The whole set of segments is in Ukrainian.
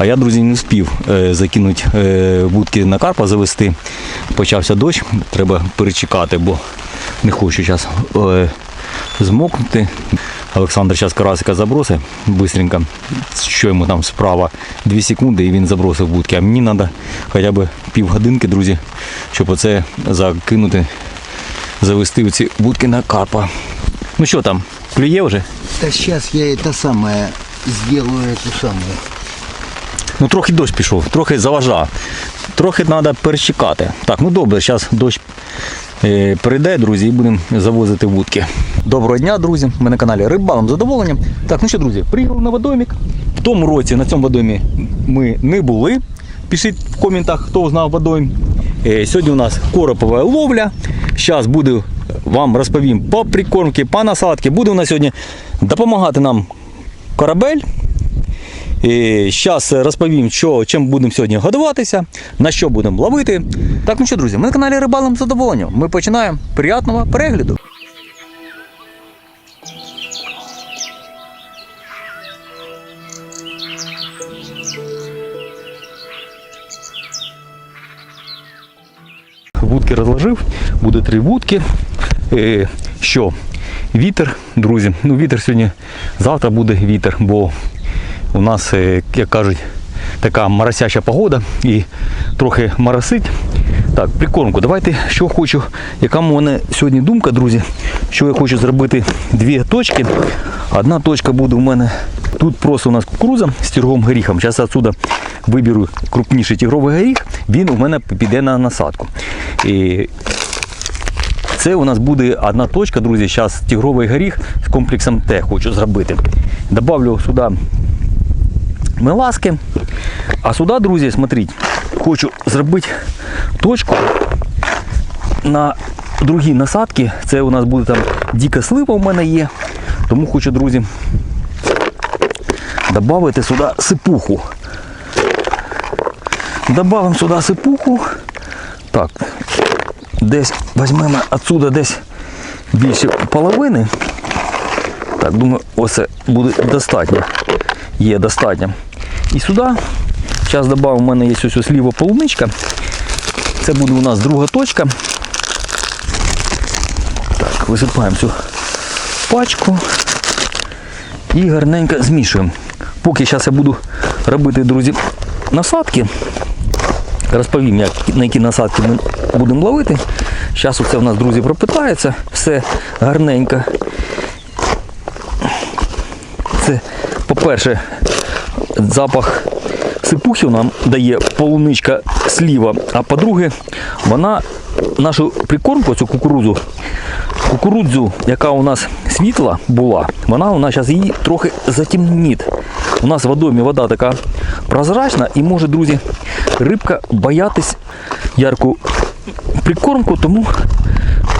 А я, друзі, не встиг е, закинути е, вудки на карпа завести. Почався дощ, треба перечекати, бо не хочу зараз е, змокнути. Олександр зараз карасика забросить быстренько, що йому там справа 2 секунди і він забросив вудки. А мені треба хоча б півгодинки, друзі, щоб оце закинути, завести ці вудки на карпа. Ну що там, клює вже? Да сейчас я это самое сделаю, это самое. Ну трохи дощ пішов, трохи заважав. Трохи треба перечекати. Так, ну добре, зараз дощ е, перейде, друзі, і будемо завозити вудки. Доброго дня, друзі. Ми на каналі Рибалом задоволенням. Так, ну що, друзі, приїхали на водоймік. В тому році на цьому водоймі ми не були. Пишіть в коментах, хто знав водойм. Е, Сьогодні у нас коропова ловля. Зараз буду вам розповім по прикормці, по насадці. Буде у нас сьогодні допомагати нам корабель. Зараз розповім, що, чим будемо сьогодні годуватися, на що будемо ловити. Так, ну що, друзі, ми на каналі Рибалом з задоволенням. Ми починаємо. Приятного перегляду. Вудки розложив, буде три вудки. Е, що? Вітер, друзі. Ну, вітер сьогодні, завтра буде вітер, бо у нас, е, як кажуть, така моросяча погода і трохи моросить. Так, прикормку. Давайте що хочу. Яка в мене сьогодні думка, друзі? Що я хочу зробити дві точки. Одна точка буде у мене. Тут просто у нас кукуруза з тірговим горіхом. Зараз отсюда виберу крупніший тігровий горіх, він у мене піде на насадку. І це у нас буде одна точка, друзі. Зараз тігровий горіх з комплексом Т хочу зробити. Добавлю сюди меласки. А сюди, друзі, смотрите, хочу зробити точку на другій насадці. Це у нас буде там дика слива у мене є. Тому хочу, друзі, додати сюди сипуху. Добавимо сюди сипуху. Так, десь візьмемо отсюда десь більше половини. Так, думаю, оце буде достатньо. Є достатньо. І сюди, зараз додав, у мене є ось ось ліва полуничка. Це буде у нас друга точка. Так, висипаємо цю пачку і гарненько змішуємо. Поки зараз я буду робити, друзі, насадки. Розповім, як, на які насадки ми будемо ловити. Зараз оце у нас, друзі, пропитається, все гарненько. Це, по-перше, запах сипухи нам дає полуничка сліва, а по-друге, вона нашу прикормку, цю кукурудзу, кукурудзу, яка у нас світла була, вона у нас зараз її трохи затемнить. У нас в водомі вода така прозрачна і може, друзі, рибка боятись ярку прикормку, тому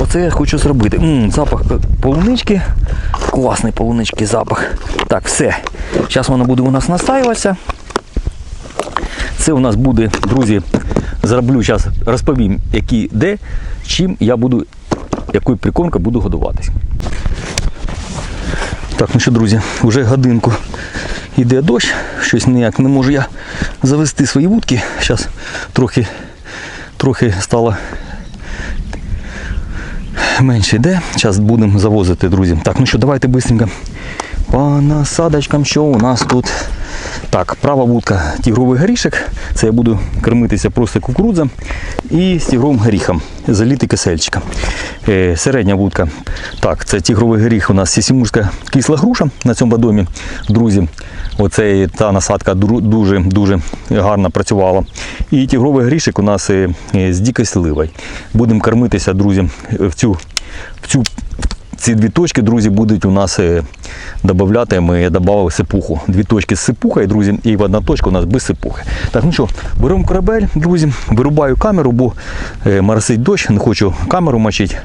оце я хочу зробити. М, запах полунички, класний полунички запах. Так, все. Зараз воно буде у нас настаюватися. Це у нас буде, друзі, зроблю зараз, розповім, які де, чим я буду, якою прикормкою буду годуватись. Так, ну що, друзі, вже годинку йде дощ, щось ніяк не можу я завести свої вудки. Зараз трохи, трохи стало менше йде. Зараз будемо завозити, друзі. Так, ну що, давайте швидко по насадочкам, що у нас тут. Так, права вудка тігровий горішок. Це я буду кормитися просто кукурудза і з тігровим горіхом. Заліти кисельчика. Е, середня вудка. Так, це тігровий горіх у нас сісімурська кисла груша на цьому домі. Друзі, оце та насадка дуже дуже гарно працювала. І тігровий горішок у нас е, е, з сливою. Будемо кормитися, друзі, в цю, в цю ці дві точки, друзі, будуть у нас е, додати. Ми додали сипуху. Дві точки з сипухою, друзі, і одна точка у нас без сипухи. Так, ну що, беремо корабель, друзі, вирубаю камеру, бо е, моросить дощ, не хочу камеру мочити.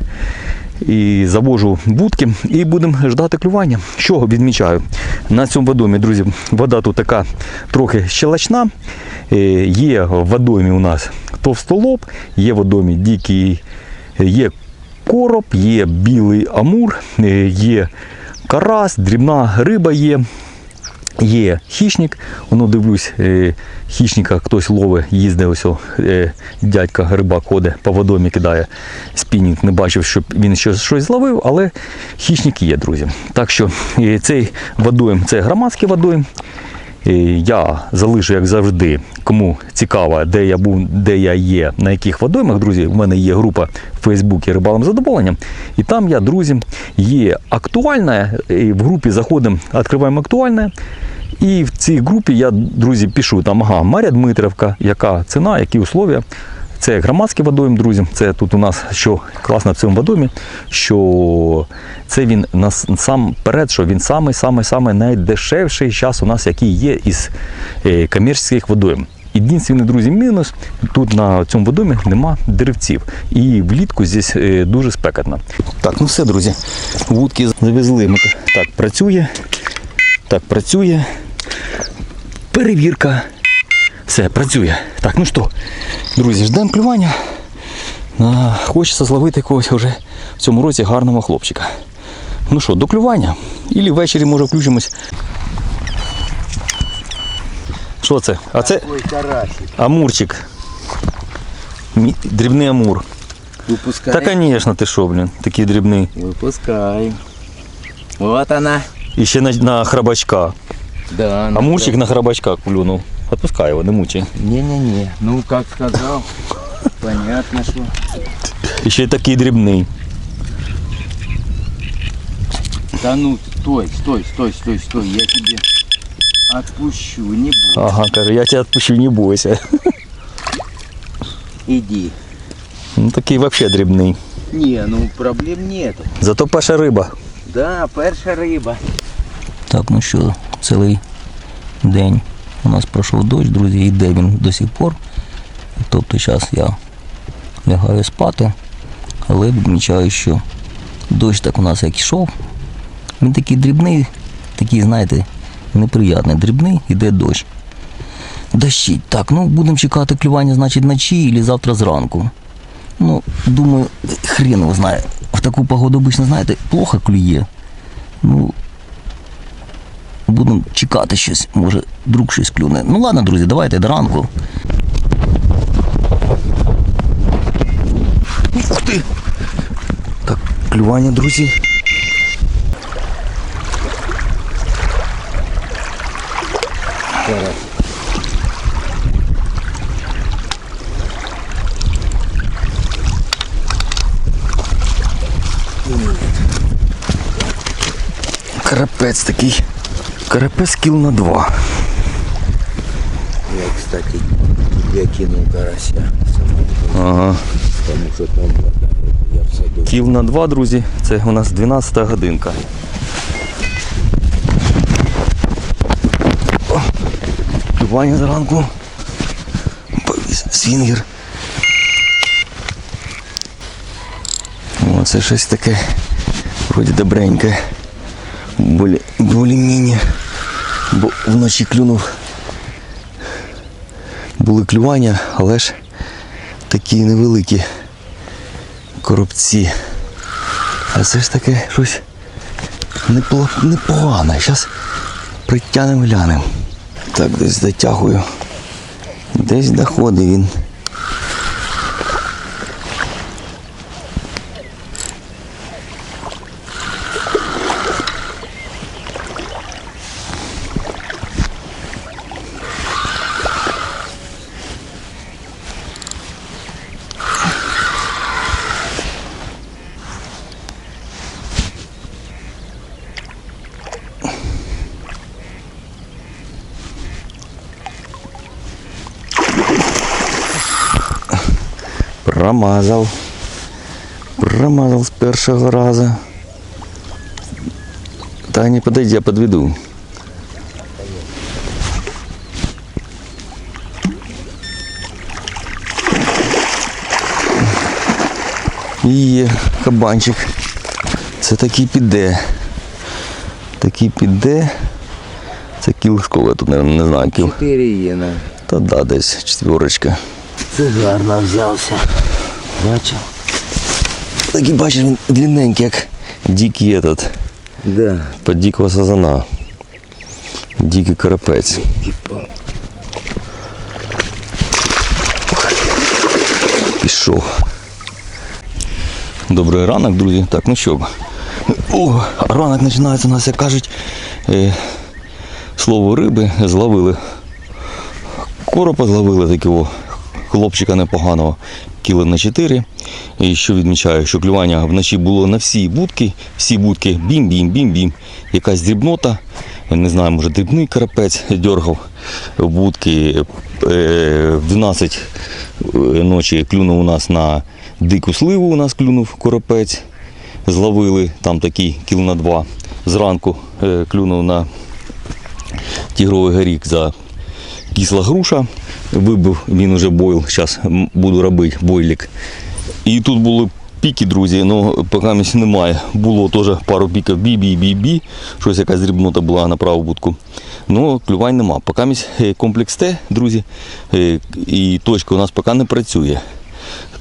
І завожу вудки і будемо ждати клювання. Що відмічаю? На цьому водомі, друзі, вода тут така трохи щелочна. Е, Є в водомі у нас товстолоб, є в водомі дикий, є короб, є білий амур, е, є карась, дрібна риба є. Є хищник, воно дивлюсь, е, хищника хтось ловить, їздить ось е, дядька рибак ходить, по водомі кидає спінінг. Не бачив, щоб він щось, зловив, але хищник є, друзі. Так що цей водойм це громадський водойм. Я залишу, як завжди, кому цікаво, де я був, де я є, на яких водоймах, друзі. У мене є група в Фейсбуці Рибалом задоволенням. І там я, друзі, є актуальне. І в групі заходимо, відкриваємо актуальне. І в цій групі я, друзі, пишу там, ага, Марія Дмитрівка, яка ціна, які условия. Це громадський водойм, друзі. Це тут у нас що класно в цьому водоймі, що це він нас сам перед, що він самий самий самий найдешевший час у нас, який є із е, комерційних водойм. Єдиний, друзі, мінус тут на цьому водомі нема деревців. І влітку здесь е, дуже спекотно. Так, ну все, друзі. Вудки завезли. Так, працює. Так, працює. Перевірка. Все, працює. Так, ну що, друзі, ждемо клювання. А, хочеться зловити когось вже в цьому році гарного хлопчика. Ну що, до клювання. Ілі ввечері може включимось. Що це? А це амурчик. Дрібний амур. Выпускай. Та, звісно, ти що, блін, такий дрібний. Выпускай. Вот она. І ще на, на храбачка. Да, Амурчик на храбачка клюнув. Отпускай його, не мучай. Не-не-не. Ну, как сказал. Понятно, что. І ще й такий дрібний. Да ну, стой, стой, стой, стой, стой. Я тебе отпущу, не буду. Ага, каже, я тебе відпущу, не бойся. Иди. Ну такий взагалі дрібний. Не, ну проблем нету. Зато перша риба. Да, перша риба. Так, ну що, цілий день у нас пройшов дощ, друзі, йде він до сих пор. Тобто зараз я лягаю спати, але відмічаю, що дощ так у нас як йшов. Він такий дрібний, такий, знаєте, неприятний, дрібний, іде дощ. Дощить. Так, ну будемо чекати клювання, значить, вночі або завтра зранку. Ну, думаю, хрен його знає. В таку погоду обично, знаєте, плохо клює. Ну, Будемо чекати щось, може друг щось клюне. Ну ладно, друзі, давайте до ранку. Ух ти! Так, клювання, друзі. Карапець такий. Карапець кіл на два. Я, кстати, я кинул карася. Ага. Потому что там. Я в саду. Кіл на два, друзі. Це у нас 12 годинка. Клювання зранку. Свінгер. О, це щось таке. Вроді добреньке. Болі, болі-міні. Бо вночі клюнув. Були клювання, але ж такі невеликі коробці. А це ж таке щось непогане. Зараз притягнемо глянемо. Так, десь дотягую. Десь доходить він. Промазав. Промазав з першого разу. Та не подойди, я подведу. І є кабанчик. Це такий піде. Такий піде. Це кіл тут, наверное, не знаю, кіл. Чотири є на. Та да, десь четверочка. Це гарно взявся. Бачив? Такий бачиш, він длинненький, як дикий этот, Да. под дикого сазана. Дикий карапець. Пішов. Добрий ранок, друзі. Так, ну що. О, ранок починається у нас, як кажуть, е, слово риби зловили. Коропа зловили такого хлопчика непоганого, кіли на 4. І що відмічаю, що клювання вночі було на всі будки, всі будки бім-бім-бім-бім. Якась дрібнота, не знаю, може дрібний карапець дергав будки. Е, В 12 ночі клюнув у нас на дику сливу, у нас клюнув коропець. Зловили там такий кіл на два. Зранку е, клюнув на тігровий горік за кисла груша. Вибив він уже бойл. Зараз буду робити бойлік. І тут були піки, друзі, але поки місць немає. Було теж пару піків бі-бі-бі-бі. Щось якась дрібнота була на праву будку. Ну, клювань нема. Поки е, комплекс Т, друзі, е, і точка у нас поки не працює.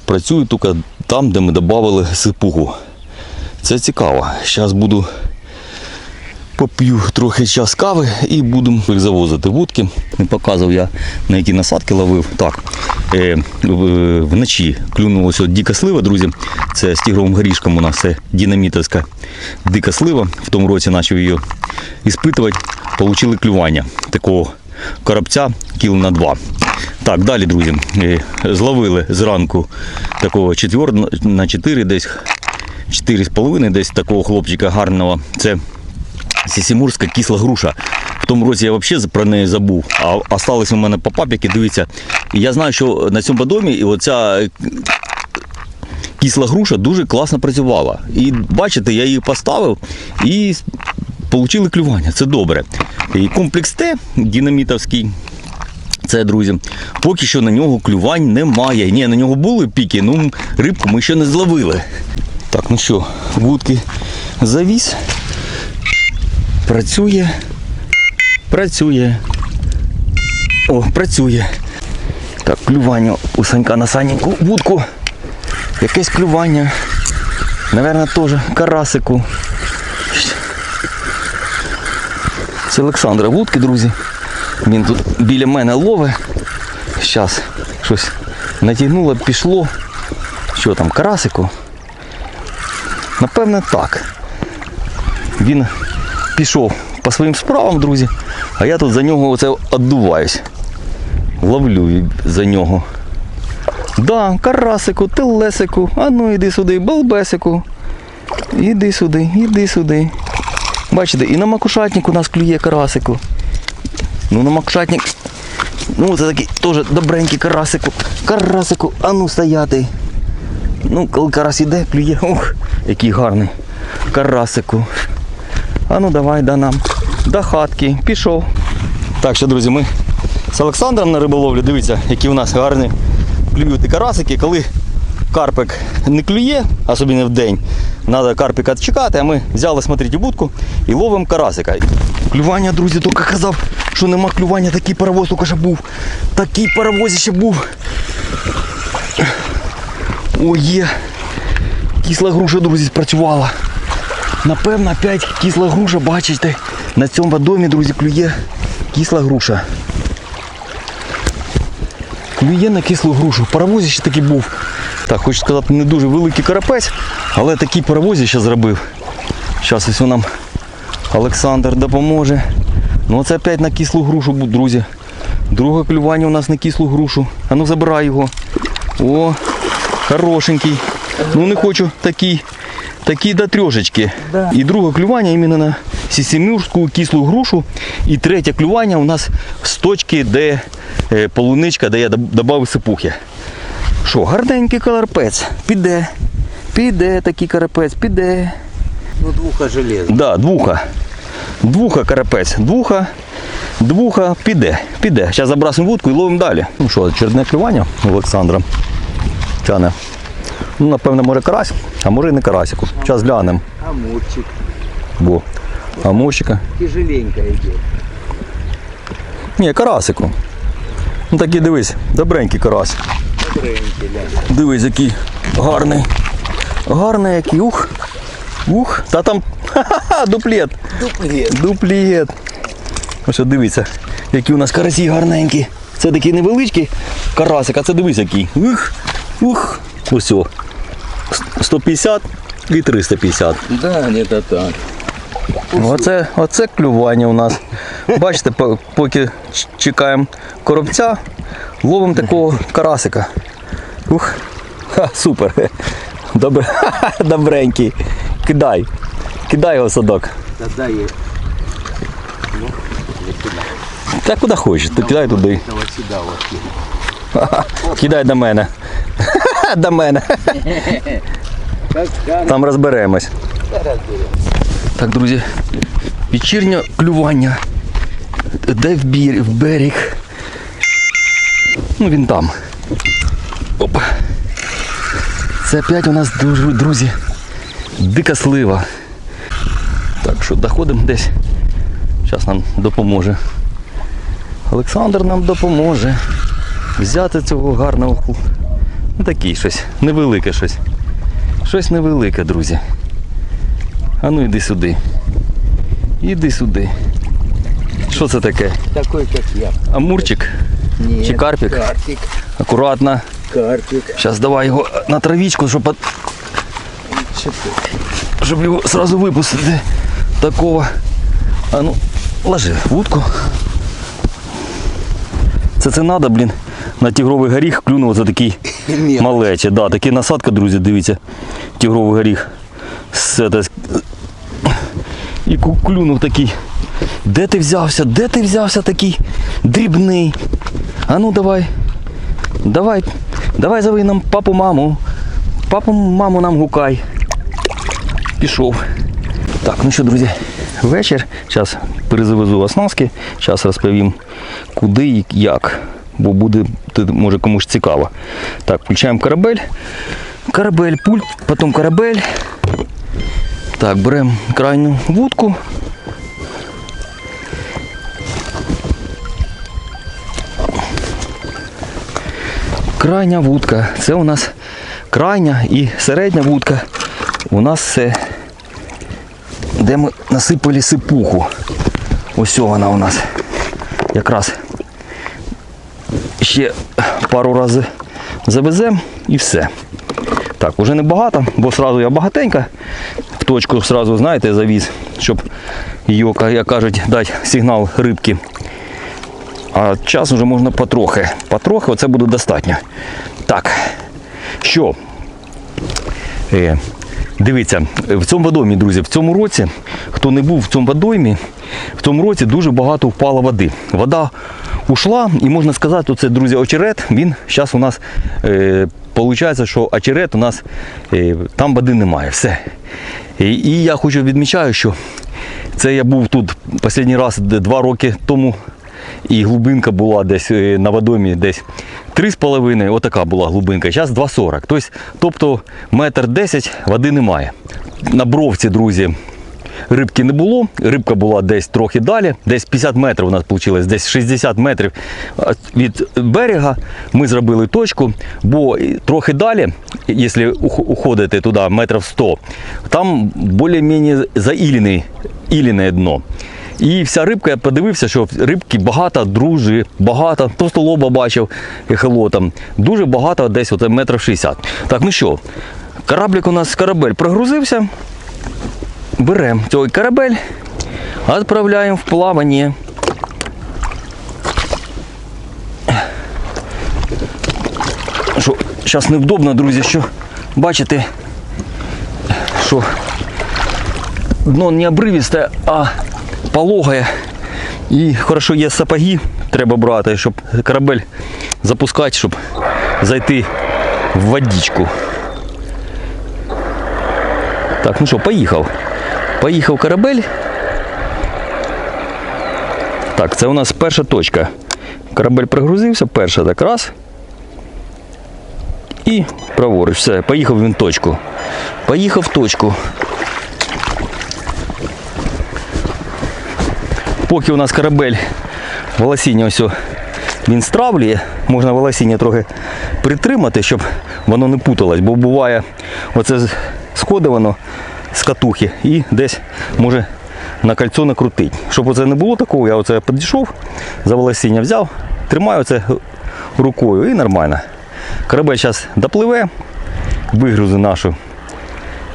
Працює тільки там, де ми додали сипугу. Це цікаво. Зараз буду поп'ю трохи час кави і будемо завозити вудки. Не показував я на які насадки ловив. Так, е, вночі клюнулася дика слива, друзі. Це з тігровим горішком у нас це динамітовська дика слива. В тому році почав її іспитувати. Получили клювання такого коробця кіл на два. Так, далі, друзі, е, зловили зранку такого четвер на 4 десь 4,5 десь такого хлопчика гарного. Це Сісімурська кисла груша. В тому році я взагалі про неї забув. А осталось у мене по папіки, дивіться. І я знаю, що на цьому домі і оця е, кисла груша дуже класно працювала. І бачите, я її поставив і отримали клювання. Це добре. І комплекс Т динамітовський. Це, друзі, поки що на нього клювань немає. Ні, на нього були піки, ну рибку ми ще не зловили. Так, ну що, вудки завіз. Працює. Працює. О, працює. Так, клювання у Санька на саненьку вудку. Якесь клювання. Наверно, теж карасику. Це Олександра вудки, друзі. Він тут біля мене ловить. Зараз щось натягнуло, пішло. Що там, карасику? Напевне, так. Він пішов по своїм справам, друзі, а я тут за нього оце віддуваюсь. Ловлю за нього. Да, карасику, телесику, а ну іди сюди, балбесику. Іди сюди, іди сюди. Бачите, і на макушатник у нас клює карасику. Ну на макушатник. Ну це такий теж добренький карасику. Карасику, а ну стояти. Ну, коли карась іде, клює. Ух, який гарний. Карасику. А ну давай да нам. До хатки. Пішов. Так що, друзі, ми з Олександром на риболовлі. Дивіться, які у нас гарні клюють і карасики. Коли карпик не клює, особливо в день, треба карпика чекати, а ми взяли смотрите, будку і ловимо карасика. Клювання, друзі, тільки казав, що нема клювання, такий паровоз тільки що був. Такий паровоз ще був. О, є. Кисла груша, друзі, спрацювала. Напевно, опять кисла груша, бачите, на цьому домі, друзі, клює кисла груша. Клює на кислу грушу. Паровозі ще такий був. Так, хочу сказати, не дуже великий карапець, але такий паровозі ще зробив. Зараз ось нам Олександр допоможе. Ну це опять на кислу грушу, бу- друзі. Друге клювання у нас на кислу грушу. А ну забирай його. О, хорошенький. Ну не хочу такий. Такі до трьошечки. І друге клювання іменно на сісімюрську кислу грушу. І третє клювання у нас з точки, де е, полуничка, де я додав сипухи. Що, гарненький карапець. Піде. Піде такий карапець, піде. Ну, двуха железо. Да, двуха. Двуха карапець. Двуха. Двуха піде. Піде. Зараз забрасимо вудку і ловимо далі. Ну що, чередне клювання у Олександра. Тяне. Ну, напевно, може карась, а може і не карасику. Зараз глянемо. Амурчик. Бо амурчика. Тяжеленько идет. Ні, карасику. Ну такий дивись, добренький карась. Добренький, да. Дивись, який гарний. Гарний який. Ух. Ух. Та там ха-ха-ха, дуплет. Дуплет. Дуплет. Ось от дивіться, які у нас карасі гарненькі. Це такий невеличкий карасик, а це дивись який. Ух, ух. Ось. 150 і 350. Да, где-то так. Оце, оце клювання у нас. Бачите, поки чекаємо коробця, ловимо такого карасика. Ух, ха, супер. Добре, добренький. Кидай. Кидай його садок. Та куди хочеш, ти кидай туди. Кидай до мене. До мене. Там? Розберемось. Так, друзі, вечірнє клювання. Де в, берег. Ну він там. Оп. Це опять у нас, друзі, дика слива. Так що доходимо десь. Зараз нам допоможе. Олександр нам допоможе взяти цього гарного Ну такий щось, невелике щось. Щось невелике, друзі. А ну йди сюди. Іди сюди. Що це таке? Такой, как я. Амурчик? Нет, Чи карпик? Карпик. Акуратно. Карпик. Зараз давай його на травічку, щоб, от- щоб його одразу випустити. Такого. А ну, ложи вудку. Це це треба, блін, на тігровий горіх клюнув за такий малече. Да, такі насадка, друзі, дивіться. Тігровий горіх. І клюнув такий. Де ти взявся? Де ти взявся такий дрібний? А ну давай. Давай. Давай зови нам папу, маму. Папу, маму нам гукай. Пішов. Так, ну що, друзі, вечір. Зараз перезавезу оснастки. Зараз розповім, куди і як. Бо буде, може комусь цікаво. Так, включаємо корабель. Корабель, пульт, потім корабель. Так, беремо крайню вудку. Крайня вудка. Це у нас крайня і середня вудка. У нас це де ми насипали сипуху. Ось вона у нас. Якраз ще пару разів завеземо і все. Так, уже не багато, бо одразу я багатенько в точку сразу, знаєте, завіз, щоб її, як кажуть, дати сигнал рибки. А час вже можна потрохи. Потрохи оце буде достатньо. Так, що? Е, дивіться, в цьому водоймі, друзі, в цьому році, хто не був в цьому водоймі, в цьому році дуже багато впало води. Вода ушла, і можна сказати, це, друзі, очерет, він зараз у нас, е, виходить, що очерет у нас, е, там води немає, все. І, і я хочу відмічаю, що це я був тут останній раз два роки тому, і глибинка була десь е, на водомі десь 3,5, отака була глибинка, зараз 2,40. Тобто, тобто метр 10 води немає. На бровці, друзі, рибки не було. Рибка була десь трохи далі, десь 50 метрів у нас вийшло, десь 60 метрів від берега. Ми зробили точку, бо трохи далі, якщо уходити туди метрів 100, там більш-менш заілене іліне дно. І вся рибка, я подивився, що рибки багато, дружі, багато, просто лоба бачив ехолотом. Дуже багато, десь от метрів 60. Так, ну що, кораблик у нас корабель прогрузився. Беремо цей корабель, відправляємо в плавання. Що, зараз невдобно, друзі, що бачите, що дно не обривісте, а пологає. І хорошо є сапоги, треба брати, щоб корабель запускати, щоб зайти в водичку. Так, ну що, поїхав. Поїхав корабель. Так, це у нас перша точка. Корабель пригрузився, перша так раз. І праворуч. Все, поїхав він точку. Поїхав точку. Поки у нас корабель волосіння ось він стравлює, можна волосіння трохи притримати, щоб воно не путалось, бо буває оце сходить воно з катухи і десь може на кольцо накрутити. Щоб оце не було такого, я оце підійшов, за волосіння взяв, тримаю це рукою і нормально. Корабель зараз допливе, вигрузи нашу,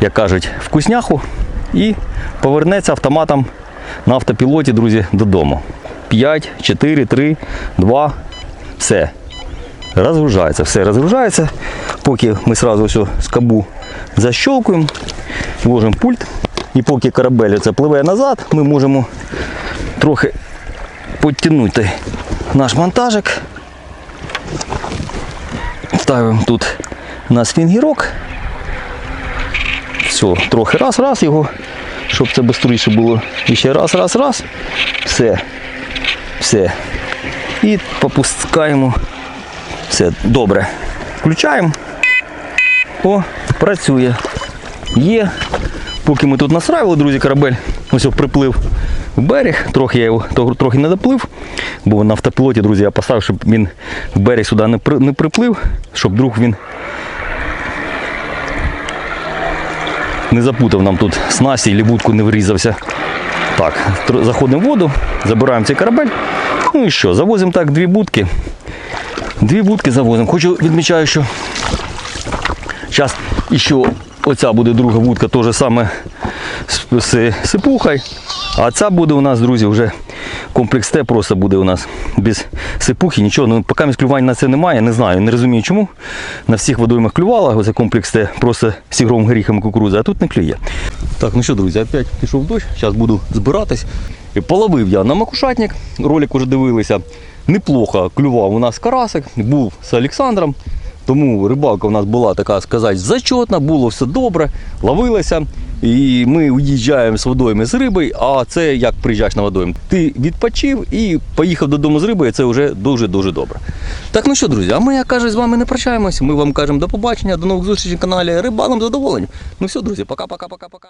як кажуть, вкусняху і повернеться автоматом на автопілоті, друзі, додому. 5, 4, 3, 2, все. Розгружається, все розгружається. Поки ми одразу все скобу защелкуємо, вложимо пульт. І поки корабель це пливе назад, ми можемо трохи підтягнути наш монтажик. Ставимо тут на фінгірок. Все, трохи раз, раз його, щоб це швидше було. І ще раз, раз, раз. Все. Все. І попускаємо. Все, добре. Включаємо. О, працює. Є. Поки ми тут настраювали, друзі, корабель ось о, приплив в берег. Трохи я його трохи не доплив, бо на автопілоті, друзі, я поставив, щоб він в берег сюди не, при- не приплив, щоб вдруг він не запутав нам тут снасті і вудку не врізався. Так, заходимо в воду, забираємо цей корабель. Ну і що, завозимо так дві будки. Дві будки завозимо. Хочу відмічаю, що зараз ще оця буде друга вудка, теж саме з, сипухою. А ця буде у нас, друзі, вже комплекс Т просто буде у нас без сипухи, нічого. Ну, поки клювань на це немає, не знаю, не розумію чому. На всіх водоймах клювала, оце комплекс Т просто з сігровим горіхом і кукурудзи, а тут не клює. Так, ну що, друзі, опять пішов дощ, зараз буду збиратись. І половив я на макушатник, ролик вже дивилися. Неплохо клював у нас карасик, був з Олександром. Тому рибалка у нас була така сказати зачетна, було все добре, ловилося. І ми уїжджаємо з водойми з риби, а це як приїжджаєш на водойм. Ти відпочив і поїхав додому з рибою, це вже дуже-дуже добре. Так, ну що, друзі, а ми, як кажуть, з вами не прощаємось. Ми вам кажемо до побачення, до нових зустрічей на каналі Рибалом задоволенням. Ну все, друзі, пока-пока-пока-пока.